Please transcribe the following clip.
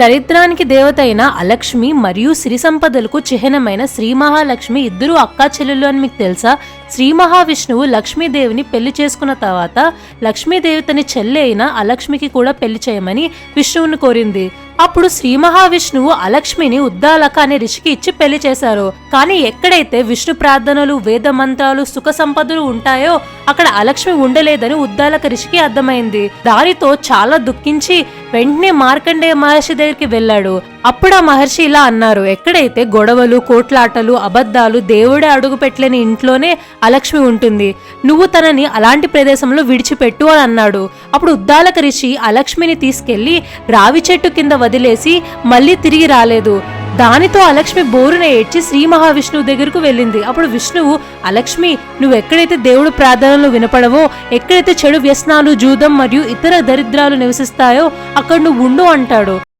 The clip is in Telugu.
దరిద్రానికి దేవత అయిన అలక్ష్మి మరియు సిరి సంపదలకు చిహ్నమైన శ్రీ మహాలక్ష్మి ఇద్దరు అక్కా చెల్లెలు అని మీకు తెలుసా? శ్రీ మహావిష్ణువు లక్ష్మీదేవిని పెళ్ళి చేసుకున్న తర్వాత లక్ష్మీదేవి తన చెల్లె అయిన అలక్ష్మికి కూడా పెళ్ళి చేయమని విష్ణువుని కోరింది. అప్పుడు శ్రీ మహావిష్ణువు అలక్ష్మిని ఉద్దాలక అనే ఋషికి ఇచ్చి పెళ్ళి చేశారు. కానీ ఎక్కడైతే విష్ణు ప్రార్థనలు వేద మంత్రాలు సుఖ సంపదలు ఉంటాయో అక్కడ అలక్ష్మి ఉండలేదని ఉద్దాలక ఋషికి అర్థమైంది. దానితో చాలా దుఃఖించి వెంటనే మార్కండేయ మహర్షి దగ్గరికి వెళ్ళాడు. అప్పుడు ఆ మహర్షి ఇలా అన్నారు ఎక్కడైతే గొడవలు కోట్లాటలు అబద్ధాలు దేవుడే అడుగు పెట్టలేని ఇంట్లోనే అలక్ష్మి ఉంటుంది. నువ్వు తనని అలాంటి ప్రదేశంలో విడిచిపెట్టు అని అన్నాడు. అప్పుడు ఉద్దాలక రిషి అలక్ష్మిని తీసుకెళ్ళి రావి చెట్టు కింద వదిలేసి మళ్ళీ తిరిగి రాలేదు. దానితో అలక్ష్మి బోరున ఏడ్చి శ్రీ మహావిష్ణువు దగ్గరకు వెళ్ళింది. అప్పుడు విష్ణువు అలక్ష్మి నువ్వు ఎక్కడైతే దేవుడు ప్రార్థనలు వినపడవో ఎక్కడైతే చెడు వ్యసనాలు జూదం మరియు ఇతర దరిద్రాలు నివసిస్తాయో అక్కడ నువ్వు ఉండు అంటాడు.